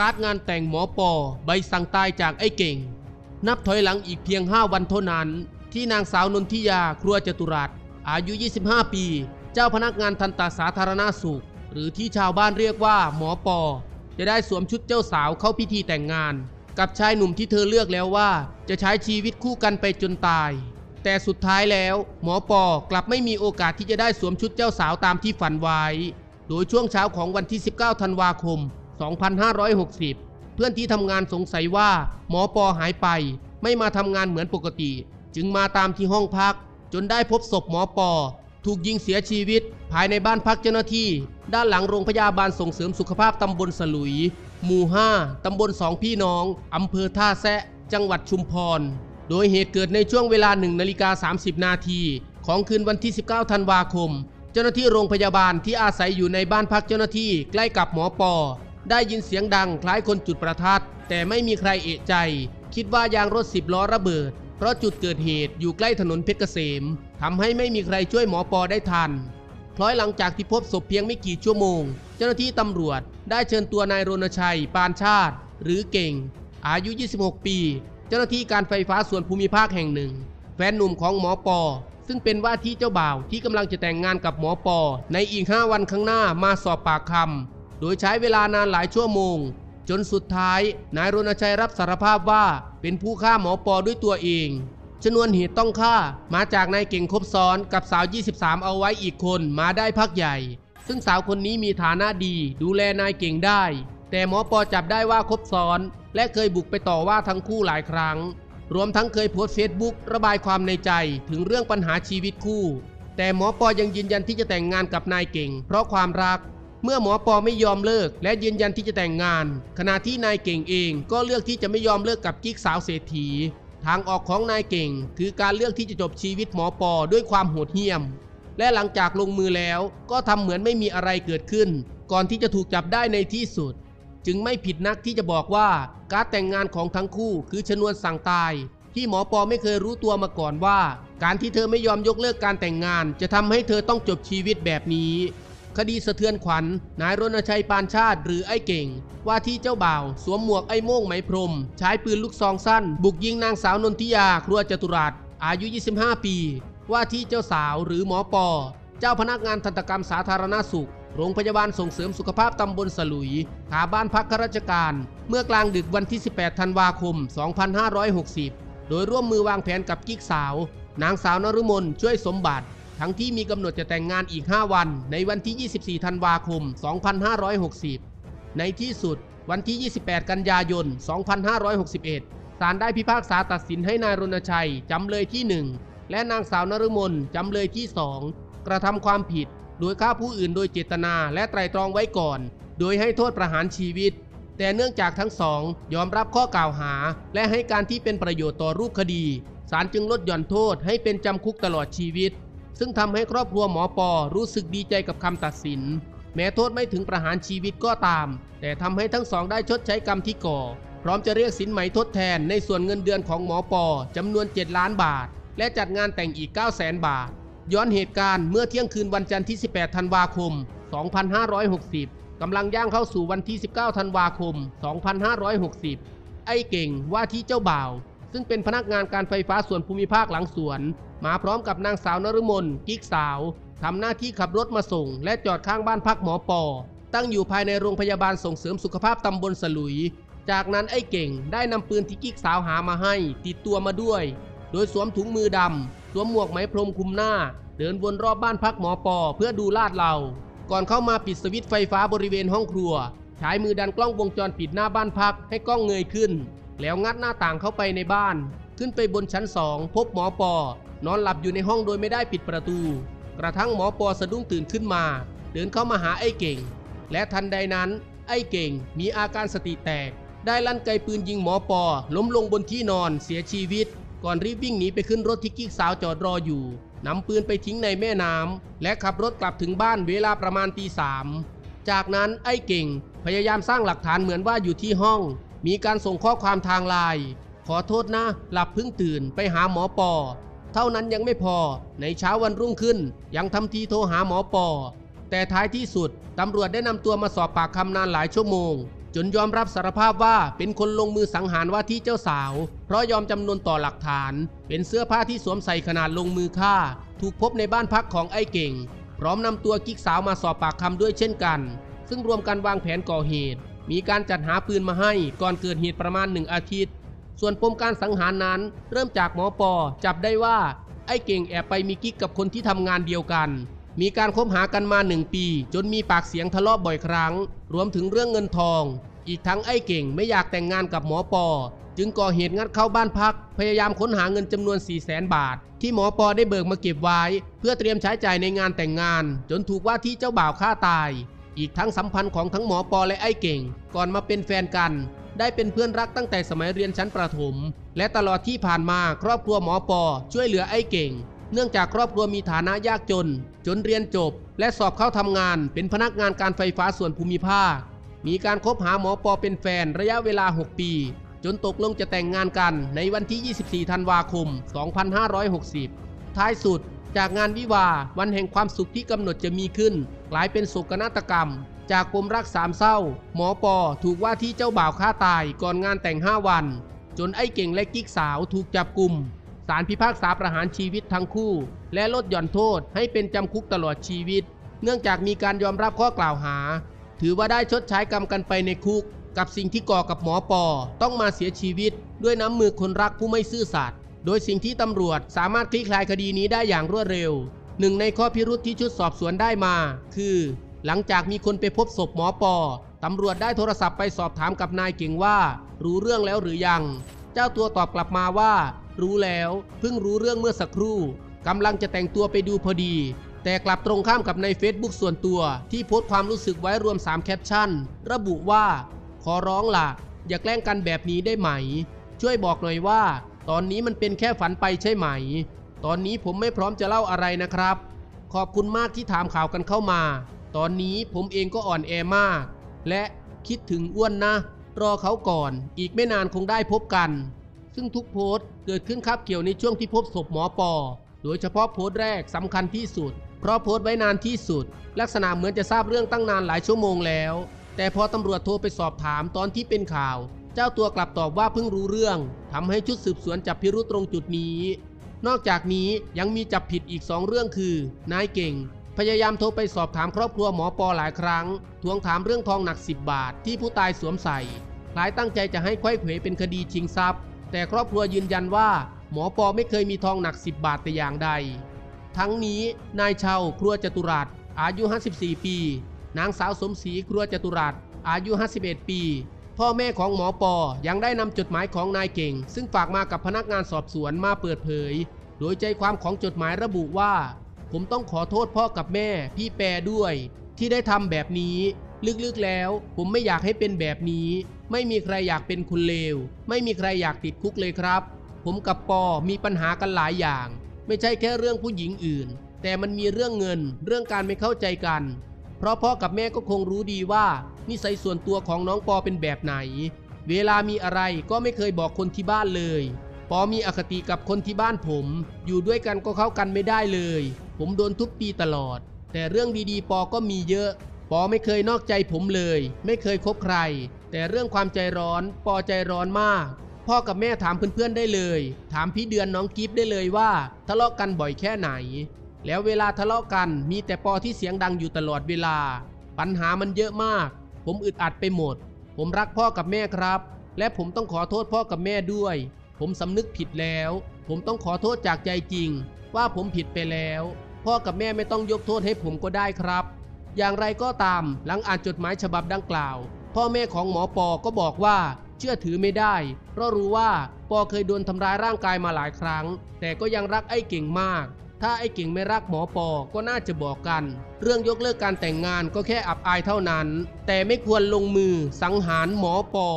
การ์ดงานแต่งหมอปอ ใบสั่งตายจากไอ้เก่ง นับถอยหลังอีกเพียง 5 วันเท่านั้น ที่นางสาวนนทิยาครัวจตุรัส อายุ 25 ปี เจ้าพนักงานทันตสาธารณสุข หรือที่ชาวบ้านเรียกว่าหมอปอ จะได้สวมชุดเจ้าสาวเข้าพิธีแต่งงาน กับชายหนุ่มที่เธอเลือกแล้วว่า จะใช้ชีวิตคู่กันไปจนตาย แต่สุดท้ายแล้ว หมอปอกลับไม่มีโอกาสที่จะได้สวมชุดเจ้าสาวตามที่ฝันไว้ โดยช่วงเช้าของวันที่ 19 ธันวาคม 2560 เพื่อนที่ทำงานสงสัยว่าหมอปอหายไป ไม่มาทำงานเหมือนปกติ จึงมาตามที่ห้องพัก จนได้พบศพหมอปอ ถูกยิงเสียชีวิต ภายในบ้านพักเจ้าหน้าที่ ด้านหลังโรงพยาบาลส่งเสริมสุขภาพตำบลสลุย หมู่ 5 ตำบลสองพี่น้องอำเภอท่าแซะ จังหวัดชุมพร โดยเหตุเกิดในช่วงเวลา1นาฬิกา30 นาทีของคืนวันที่ 19 ธันวาคมเจ้าหน้าที่โรงพยาบาลที่อาศัยอยู่ในบ้านพักเจ้าหน้าที่ใกล้กับหมอปอ ได้ยินเสียงดังคล้ายคนจุดประทัด แต่ไม่มีใครเอะใจ คิดว่ายางรถสิบล้อระเบิด เพราะจุดเกิดเหตุอยู่ใกล้ถนนเพชรเกษมทำให้ไม่มีใครช่วยหมอปอได้ทันคล้อยหลังจากที่พบศพเพียงไม่กี่ชั่วโมง เจ้าหน้าที่ตำรวจได้เชิญตัวนายรณชัย ปานชาติ หรือเก่ง อายุ 26 ปี เจ้าหน้าที่การไฟฟ้าส่วนภูมิภาคแห่งหนึ่ง แฟนหนุ่มของหมอปอ ซึ่งเป็นว่าที่เจ้าบ่าวที่กำลังจะแต่งงานกับหมอปอ ในอีก 5 วันข้างหน้ามาสอบปากคำ โดยใช้เวลานานหลายชั่วโมง จนสุดท้าย นายรณชัยรับสารภาพว่าเป็นผู้ฆ่าหมอปอด้วยตัวเอง ชนวนเหตุต้องฆ่ามาจากนายเก่งคบซ้อนกับสาว 23 เอาไว้อีกคนมาได้พักใหญ่ ซึ่งสาวคนนี้มีฐานะดีดูแลนายเก่งได้ แต่หมอปอจับได้ว่าคบซ้อน และเคยบุกไปต่อว่าทั้งคู่หลายครั้ง รวมทั้งเคยโพสต์เฟซบุ๊กระบายความในใจถึงเรื่องปัญหาชีวิตคู่แต่หมอปอยังยืนยันที่จะแต่งงานกับนายเก่ง เพราะความรัก เมื่อหมอปอไม่ยอมเลิก และยืนยันที่จะแต่งงาน ขณะที่นายเก่งเองก็เลือกที่จะไม่ยอมเลิกกับกิ๊กสาวเศรษฐี ทางออกของนายเก่ง คือการเลือกที่จะจบชีวิตหมอปอด้วยความโหดเหี้ยม และหลังจากลงมือแล้วก็ทำเหมือนไม่มีอะไรเกิดขึ้น ก่อนที่จะถูกจับได้ในที่สุด จึงไม่ผิดนักที่จะบอกว่าการแต่งงานของทั้งคู่คือชนวนสั่งตายที่หมอปอไม่เคยรู้ตัวมาก่อนว่า การที่เธอไม่ยอมยกเลิกการแต่งงาน จะทำให้เธอต้องจบชีวิตแบบนี้ คดีสะเทือนขวัญนายรณชัยปานชาติ หรือไอ้เก่ง ว่าที่เจ้าบ่าว สวมหมวกไอ้โม่งไหมพรม ใช้ปืนลูกซองสั้น บุกยิงนางสาวนนทิยาครัวจตุรัสอายุ 25 ปี ว่าที่เจ้าสาวหรือหมอปอ เจ้าพนักงานทันตกรรมสาธารณสุข โรงพยาบาลส่งเสริมสุขภาพตำบลสลุยขาบ้านพักข้าราชการ เมื่อกลางดึกวันที่ 18 ธันวาคม 2560 โดยร่วมมือวางแผนกับกิ๊กสาว นางสาวนฤมลช่วยสมบัติ ทั้งที่มีกำหนดจะแต่งงานอีก 5 วัน ในวันที่ 24 ธันวาคม 2560 ในที่สุด วันที่ 28 กันยายน 2561 ศาลได้พิพากษาตัดสินให้นายรณชัย จำเลยที่ 1 และนางสาวนฤมลจำเลยที่ 2 กระทำความผิด โดยฆ่าผู้อื่นโดยเจตนาและไตรตรองไว้ก่อน โดยให้โทษประหารชีวิต แต่เนื่องจากทั้งสองยอมรับข้อกล่าวหา และให้การที่เป็นประโยชน์ต่อรูปคดีศาลจึงลดหย่อนโทษให้เป็นจำคุกตลอดชีวิต ซึ่งทำให้ครอบครัวหมอปอรู้สึกดีใจกับคำตัดสิน แม้โทษไม่ถึงประหารชีวิตก็ตาม แต่ทำให้ทั้งสองได้ชดใช้กรรมที่ก่อ พร้อมจะเรียกสินไหมทดแทนในส่วนเงินเดือนของหมอปอจำนวน 7 ล้านบาท และจัดงานแต่งอีก 9 0 0 0 0 0 บาท ย้อนเหตุการณ์เมื่อเที่ยงคืนวันจันทร์ที่ 18 ธันวาคม 2560 กำลังย่างเข้าสู่วันที่ 19 ธันวาคม 2560 ไอ้เก่งว่าที่เจ้าบ่าว ซึ่งเป็นพนักงานการไฟฟ้าส่วนภูมิภาคหลังสวน มาพร้อมกับนางสาวนฤมลกิ๊กสาวทำหน้าที่ขับรถมาส่ง และจอดข้างบ้านพักหมอปอ ตั้งอยู่ภายในโรงพยาบาลส่งเสริมสุขภาพตำบลสลุย จากนั้นไอ้เก่งได้นำปืนที่กิ๊กสาวหามาให้ ติดตัวมาด้วย โดยสวมถุงมือดำสวมหมวกไหมพรมคลุมหน้า เดินวนรอบบ้านพักหมอปอ เพื่อดูลาดเรา ก่อนเข้ามาปิดสวิตช์ไฟฟ้าบริเวณห้องครัวใช้มือดันกล้องวงจรปิดหน้าบ้านพักให้กล้องเงยขึ้น แล้วงัดหน้าต่างเข้าไปในบ้าน ขึ้นไปบนชั้นสองพบหมอปอ นอนหลับอยู่ในห้องโดยไม่ได้ปิดประตู กระทั่งหมอปอสะดุ้งตื่นขึ้นมา เดินเข้ามาหาไอ้เก่ง และทันใดนั้น ไอ้เก่งมีอาการสติแตก ได้ลั่นไกปืนยิงหมอปอ ล้มลงบนที่นอนเสียชีวิต ก่อนรีบวิ่งหนีไปขึ้นรถที่กิ๊กสาวจอดรออยู่นำปืนไปทิ้งในแม่น้ำและขับรถกลับถึงบ้านเวลาประมาณตีสามจากนั้นไอ้เก่งพยายามสร้างหลักฐานเหมือนว่าอยู่ที่ห้อง มีการส่งข้อความทางไลน์ขอโทษนะ หลับเพิ่งตื่นไปหาหมอปอ เท่านั้นยังไม่พอ ในเช้าวันรุ่งขึ้น ยังทำทีโทรหาหมอปอ แต่ท้ายที่สุดตำรวจได้นำตัวมาสอบปากคำนานหลายชั่วโมง จนยอมรับสารภาพว่าเป็นคนลงมือสังหารว่าที่เจ้าสาว เพราะยอมจำนวนต่อหลักฐาน เป็นเสื้อผ้าที่สวมใส่ขนาดลงมือฆ่า ถูกพบในบ้านพักของไอ้เก่ง พร้อมนำตัวกิ๊กสาวมาสอบปากคำด้วยเช่นกัน ซึ่งรวมกันวางแผนก่อเหตุ มีการจัดหาปืนมาให้ก่อนเกิดเหตุประมาณหนึ่งอาทิตย์ ส่วนปมการสังหารนั้น เริ่มจากหมอปอจับได้ว่า ไอ้เก่งแอบไปมีกิ๊กกับคนที่ทำงานเดียวกัน มีการคบหากันมาหนึ่งปี จนมีปากเสียงทะเลาะบ่อยครั้ง รวมถึงเรื่องเงินทอง อีกทั้งไอ้เก่งไม่อยากแต่งงานกับหมอปอ จึงก่อเหตุงัดเข้าบ้านพัก พยายามค้นหาเงินจำนวน 4 0 0แสนบาท ที่หมอปอได้เบิกมาเก็บไว้ เพื่อเตรียมใช้จ่ายในงานแต่งงาน จนถูกว่าที่เจ้าบ่าวฆ่าตาย อีกทั้งสัมพันธ์ของทั้งหมอปอและไอ้เก่ง ก่อนมาเป็นแฟนกัน ได้เป็นเพื่อนรักตั้งแต่สมัยเรียนชั้นประถม และตลอดที่ผ่านมาครอบครัวหมอปอช่วยเหลือไอ้เก่ง เนื่องจากครอบครัวมีฐานะยากจน จนเรียนจบ และสอบเข้าทำงาน เป็นพนักงานการไฟฟ้าส่วนภูมิภาค มีการคบหาหมอปอเป็นแฟนระยะเวลา 6 ปี จนตกลงจะแต่งงานกันในวันที่ 24 ธันวาคม 2560 ท้ายสุด จากงานวิวาวันแห่งความสุขที่กำหนดจะมีขึ้น กลายเป็นโศกนาฏกรรม จากปมรักสามเศร้า หมอปอถูกว่าที่เจ้าบ่าวฆ่าตายก่อนงานแต่ง 5 วัน จนไอ้เก่งและกิ๊กสาวถูกจับกลุ่มศาลพิพากษาประหารชีวิตทั้งคู่ และลดหย่อนโทษให้เป็นจำคุกตลอดชีวิต เนื่องจากมีการยอมรับข้อกล่าวหา ถือว่าได้ชดใช้กรรมกันไปในคุก กับสิ่งที่ก่อกับหมอปอต้องมาเสียชีวิต ด้วยน้ำมือคนรักผู้ไม่ซื่อสัตย์ โดยสิ่งที่ตำรวจสามารถคลี่คลายคดีนี้ได้อย่างรวดเร็ว หนึ่งในข้อพิรุธที่ชุดสอบสวนได้มา คือ หลังจากมีคนไปพบศพหมอปอตำรวจได้โทรศัพท์ไปสอบถามกับนายเก่งว่า รู้เรื่องแล้วหรือยัง เจ้าตัวตอบกลับมาว่า รู้แล้ว เพิ่งรู้เรื่องเมื่อสักครู่กำลังจะแต่งตัวไปดูพอดี แต่กลับตรงข้ามกับใน Facebook ส่วนตัวที่โพสต์ความรู้สึกไว้รวม 3 แคปชั่น ระบุว่า ขอร้องล่ะ อย่าแกล้งกันแบบนี้ได้ไหม ช่วยบอกหน่อยว่า ตอนนี้มันเป็นแค่ฝันไปใช่ไหม ตอนนี้ผมไม่พร้อมจะเล่าอะไรนะครับ ขอบคุณมากที่ถามข่าวกันเข้ามา ตอนนี้ผมเองก็อ่อนแอมาก และคิดถึงอ้วนนะ รอเขาก่อน อีกไม่นานคงได้พบกัน ซึ่งทุกโพสต์เกิดขึ้นคับเกี่ยวในช่วงที่พบศพหมอปอ โดยเฉพาะโพสต์แรกสำคัญที่สุด เพราะโพสต์ไว้นานที่สุด ลักษณะเหมือนจะทราบเรื่องตั้งนานหลายชั่วโมงแล้ว แต่พอตำรวจโทรไปสอบถามตอนที่เป็นข่าว เจ้าตัวกลับตอบว่าเพิ่งรู้เรื่อง ทำให้ชุดสืบสวนจับพิรุธตรงจุดนี้ นอกจากนี้ยังมีจับผิดอีกสองเรื่องคือ นายเก่ง พยายามโทรไปสอบถามครอบครัวหมอปอหลายครั้ง ทวงถามเรื่องทองหนัก 10 บาทที่ผู้ตายสวมใส่คล้ายตั้งใจจะให้ไขว้เขวเป็นคดีชิงทรัพย์ แต่ครอบครัวยืนยันว่า หมอปอไม่เคยมีทองหนัก 10 บาทแต่อย่างใด ทั้งนี้นายเชาครัวจตุรัสอายุ 54 ปี นางสาวสมศรีครัวจตุรัสอายุ 51 ปี พ่อแม่ของหมอปอยังได้นำจดหมายของนายเก่ง ซึ่งฝากมากับพนักงานสอบสวนมาเปิดเผย โดยใจความของจดหมายระบุว่า ผมต้องขอโทษพ่อกับแม่ พี่แปรด้วย ที่ได้ทำแบบนี้ ลึกๆแล้ว ผมไม่อยากให้เป็นแบบนี้ ไม่มีใครอยากเป็นคนเลว ไม่มีใครอยากติดคุกเลยครับ ผมกับปอมีปัญหากันหลายอย่าง ไม่ใช่แค่เรื่องผู้หญิงอื่น แต่มันมีเรื่องเงิน เรื่องการไม่เข้าใจกัน เพราะพ่อกับแม่ก็คงรู้ดีว่า นิสัยส่วนตัวของน้องปอเป็นแบบไหน เวลามีอะไรก็ไม่เคยบอกคนที่บ้านเลย ปอมีอคติกับคนที่บ้านผม อยู่ด้วยกันก็เข้ากันไม่ได้เลย ผมโดนทุบตีตลอด แต่เรื่องดีๆ ปอก็มีเยอะ ปอไม่เคยนอกใจผมเลย ไม่เคยคบใคร แต่เรื่องความใจร้อน ปอใจร้อนมากพ่อกับแม่ถามเพื่อนๆได้เลย ถามพี่เดือนน้องกิฟได้เลยว่า ทะเลาะกันบ่อยแค่ไหน แล้วเวลาทะเลาะกันมีแต่ปอที่เสียงดังอยู่ตลอดเวลา ปัญหามันเยอะมาก ผมอึดอัดไปหมด ผมรักพ่อกับแม่ครับ และผมต้องขอโทษพ่อกับแม่ด้วย ผมสำนึกผิดแล้ว ผมต้องขอโทษจากใจจริง ว่าผมผิดไปแล้ว พ่อกับแม่ไม่ต้องยกโทษให้ผมก็ได้ครับ อย่างไรก็ตามหลังอ่านจดหมายฉบับดังกล่าว พ่อแม่ของหมอปอก็บอกว่าเชื่อถือไม่ได้ เพราะรู้ว่าปอเคยโดนทำร้ายร่างกายมาหลายครั้ง แต่ก็ยังรักไอ้เก่งมาก ถ้าไอ้เก่งไม่รักหมอปอ ก็น่าจะบอกกัน เรื่องยกเลิกการแต่งงานก็แค่อับอายเท่านั้น แต่ไม่ควรลงมือสังหารหมอปอ